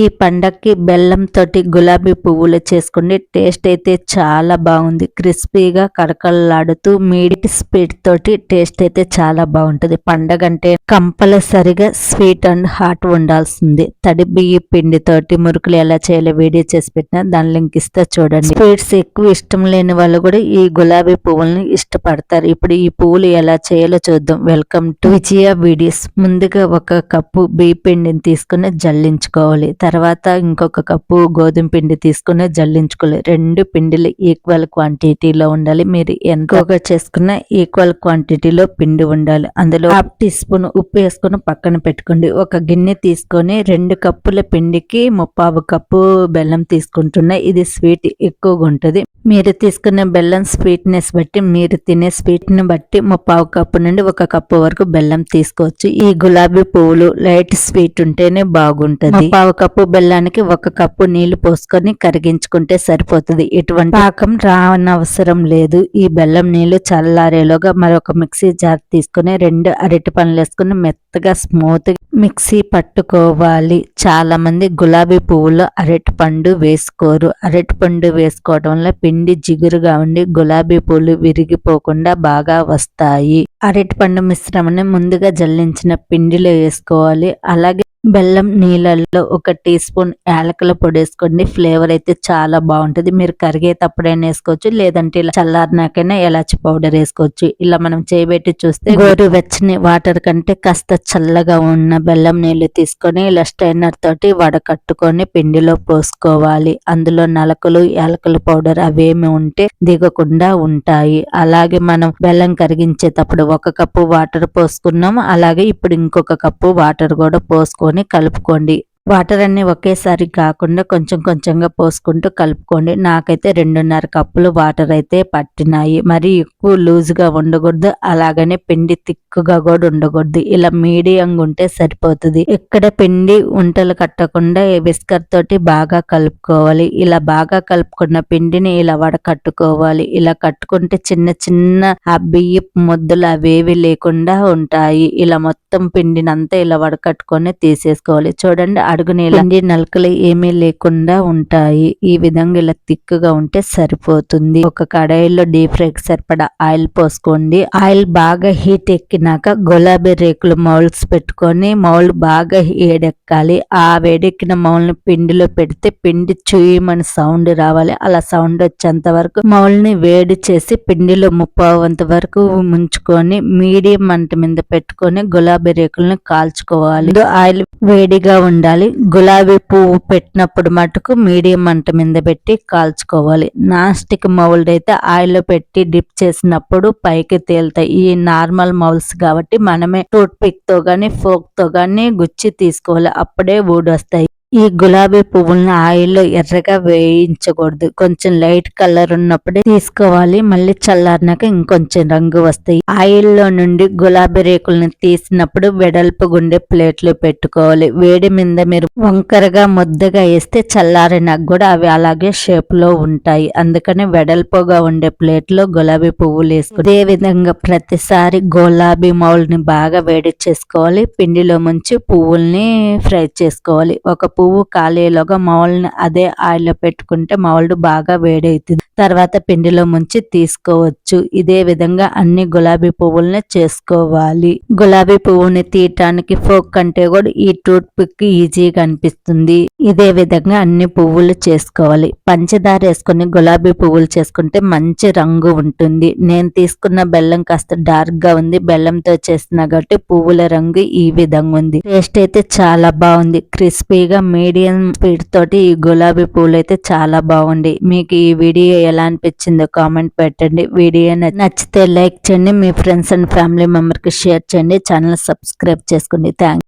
ఈ పండక్కి బెల్లం తోటి గులాబీ పువ్వులు చేసుకుని టేస్ట్ అయితే చాలా బాగుంది. క్రిస్పీగా కరకలాడుతూ మీడియం స్పీడ్ తోటి టేస్ట్ అయితే చాలా బాగుంటది. పండగ అంటే కంపల్సరిగా స్వీట్ అండ్ హాట్ ఉండాల్సింది. తడి బియ్య పిండి తోటి మురుకులు ఎలా చేయాలో వీడియో చేసి పెట్టినా దాని లింక్ ఇస్తే చూడండి. స్వీట్స్ ఎక్కువ ఇష్టం లేని వాళ్ళు కూడా ఈ గులాబీ పువ్వుల్ని ఇష్టపడతారు. ఇప్పుడు ఈ పువ్వులు ఎలా చేయాలో చూద్దాం. Welcome to Vijaya videos. ముందుగా ఒక కప్పు బియ్య పిండిని తీసుకుని జల్లించుకోవాలి. తర్వాత ఇంకొక కప్పు గోధుమ పిండి తీసుకుని జల్లించుకోవాలి. రెండు పిండిలు ఈక్వల్ క్వాంటిటీలో ఉండాలి. మీరు ఎంతగా చేసుకున్న ఈక్వల్ క్వాంటిటీలో పిండి ఉండాలి. అందులో హాఫ్ టీ స్పూన్ ఉప్పు వేసుకుని పక్కన పెట్టుకోండి. ఒక గిన్నె తీసుకొని రెండు కప్పుల పిండికి ముప్పావు కప్పు బెల్లం తీసుకుంటున్నా. ఇది స్వీట్ ఎక్కువగా ఉంటుంది. మీరు తీసుకున్న బెల్లం స్వీట్నెస్ బట్టి మీరు తినే స్వీట్ని బట్టి ముప్పావు కప్పు నుండి ఒక కప్పు వరకు బెల్లం తీసుకోవచ్చు. ఈ గులాబీ పువ్వులు లైట్ స్వీట్ ఉంటేనే బాగుంటది. ముప్పావు కప్పు కప్పు బెల్లానికి ఒక కప్పు నీళ్ళు పోసుకొని కరిగించుకుంటే సరిపోతుంది. ఎటువంటి పాకం రానవసరం లేదు. ఈ బెల్లం నీళ్ళు చల్లారేలోగా మరొక మిక్సీ జార్ తీసుకుని రెండు అరటి పండ్లు వేసుకుని మెత్తగా స్మూత్ మిక్సీ పట్టుకోవాలి. చాలా మంది గులాబీ పువ్వులో అరటి పండు వేసుకోరు. అరటి పండు వేసుకోవడం వల్ల పిండి జిగురుగా ఉండి గులాబీ పూలు విరిగిపోకుండా బాగా వస్తాయి. అరటిపండు మిశ్రమాన్ని ముందుగా జల్లించిన పిండిలో వేసుకోవాలి. అలాగే బెల్లం నీళ్ళల్లో ఒక టీ స్పూన్ యాలకుల పొడి వేసుకోండి. ఫ్లేవర్ అయితే చాలా బాగుంటుంది. మీరు కరిగేటప్పుడైనా వేసుకోవచ్చు లేదంటే ఇలా చల్లారినాకైనా ఎలాచి పౌడర్ వేసుకోవచ్చు. ఇలా మనం చేయబెట్టి చూస్తే గోరు వెచ్చని వాటర్ కంటే కాస్త చల్లగా ఉన్న బెల్లం నీళ్ళు తీసుకొని ఇలా స్టైనర్ తోటి వడకట్టుకొని పిండిలో పోసుకోవాలి. అందులో నలకలు యాలకుల పౌడర్ అవేమి ఉంటే దిగకుండా ఉంటాయి. అలాగే మనం బెల్లం కరిగించేటప్పుడు ఒక కప్పు వాటర్ పోసుకున్నాం అలాగే ఇప్పుడు ఇంకొక కప్పు వాటర్ కూడా పోసుకొని కలుపుకోండి. వాటర్ అన్ని ఒకేసారి కాకుండా కొంచెం కొంచెంగా పోసుకుంటూ కలుపుకోండి. నాకైతే రెండున్నర కప్పులు వాటర్ అయితే పట్టినాయి. మరి ఎక్కువ లూజ్గా ఉండకూడదు. అలాగనే పిండి తిక్కుగా కూడా ఉండకూడదు. ఇలా మీడియంగా ఉంటే సరిపోతుంది. ఇక్కడ పిండి ఉంటలు కట్టకుండా విస్కర్ తోటి బాగా కలుపుకోవాలి. ఇలా బాగా కలుపుకున్న పిండిని ఇలా వడకట్టుకోవాలి. ఇలా కట్టుకుంటే చిన్న చిన్న ఆ బియ్యపు ముద్దలు అవేవి లేకుండా ఉంటాయి. ఇలా మొత్తం పిండినంతా ఇలా వడకట్టుకొని తీసేసుకోవాలి. చూడండి అడుగు నీళ్ళండి నలకలు ఏమీ లేకుండా ఉంటాయి. ఈ విధంగా ఇలా థిక్గా ఉంటే సరిపోతుంది. ఒక కడాయిలో డీప్ ఫ్రైకి సరిపడా ఆయిల్ పోసుకోండి. ఆయిల్ బాగా హీట్ ఎక్కినాక గులాబీ రేకులు మౌల్డ్స్ పెట్టుకొని మౌల్డ్ బాగా ఏడెక్కాలి. ఆ వేడెక్కిన మౌల్ని పిండిలో పెడితే పిండి చూయమని సౌండ్ రావాలి. అలా సౌండ్ వచ్చేంత వరకు మౌల్ని వేడి చేసి పిండిలో ముప్పావంత వరకు ముంచుకొని మీడియం మంట మీద పెట్టుకొని గులాబీ రేకులను కాల్చుకోవాలి. ఆయిల్ వేడిగా ఉండాలి. గులాబీ పువ్వు పెట్టినప్పుడు మటుకు మీడియం మంట మీద పెట్టి కాల్చుకోవాలి. నాన్ స్టిక్ మౌల్డ్ అయితే ఆయిల్లో పెట్టి డిప్ చేసినప్పుడు పైకి తేలుతాయి. ఈ నార్మల్ మౌల్స్ కాబట్టి మనమే టూత్ పిక్తో గానీ ఫోక్తో గానీ గుచ్చి తీసుకోవాలి. అప్పుడే ఊడొస్తాయి. ఈ గులాబీ పువ్వులను ఆయిల్లో ఎర్రగా వేయించకూడదు. కొంచెం లైట్ కలర్ ఉన్నప్పుడే తీసుకోవాలి. మళ్ళీ చల్లారినాక ఇంకొంచెం రంగు వస్తాయి. ఆయిల్లో నుండి గులాబీ రేకులను తీసినప్పుడు వెడల్పు గుండె ప్లేట్లు పెట్టుకోవాలి. వేడి మీద మీరు వంకరగా ముద్దగా వేస్తే చల్లారినాక కూడా అవి అలాగే షేప్లో ఉంటాయి. అందుకని వెడల్పుగా ఉండే ప్లేట్లో గులాబీ పువ్వులు వేసుకో. అదే విధంగా ప్రతిసారి గులాబీ మౌల్ని బాగా వేడి చేసుకోవాలి. పిండిలో ముంచి పువ్వుల్ని ఫ్రై చేసుకోవాలి. ఒక పువ్వు పువ్వు కాలేలోగా మౌల్ని అదే ఆయిల్లో పెట్టుకుంటే మౌల్డ్ బాగా వేడవుతుంది తర్వాత పిండిలో ముంచి తీసుకోవచ్చు. ఇదే విధంగా అన్ని గులాబీ పువ్వుల్ని చేసుకోవాలి. గులాబీ పువ్వుని తీయటానికి ఫోక్ కంటే కూడా ఈ టూత్ పిక్ ఈజీగా అనిపిస్తుంది ఇదే విధంగా అన్ని పువ్వులు చేసుకోవాలి. పంచదార వేసుకుని గులాబీ పువ్వులు చేసుకుంటే మంచి రంగు ఉంటుంది. నేను తీసుకున్న బెల్లం కాస్త డార్క్గా ఉంది. బెల్లంతో చేసిన కాబట్టి పువ్వుల రంగు ఈ విధంగా ఉంది. టేస్ట్ అయితే చాలా బాగుంది. క్రిస్పీగా మీడియం స్పీడ్ తోటి ఈ గులాబీ పువ్వులు అయితే చాలా బాగుంది మీకు ఈ వీడియో ఎలా అనిపించిందో కామెంట్ పెట్టండి. వీడియో నచ్చితే లైక్ చేయండి. మీ ఫ్రెండ్స్ అండ్ ఫ్యామిలీ మెంబర్కి షేర్ చేయండి. ఛానల్ సబ్స్క్రైబ్ చేసుకోండి. థ్యాంక్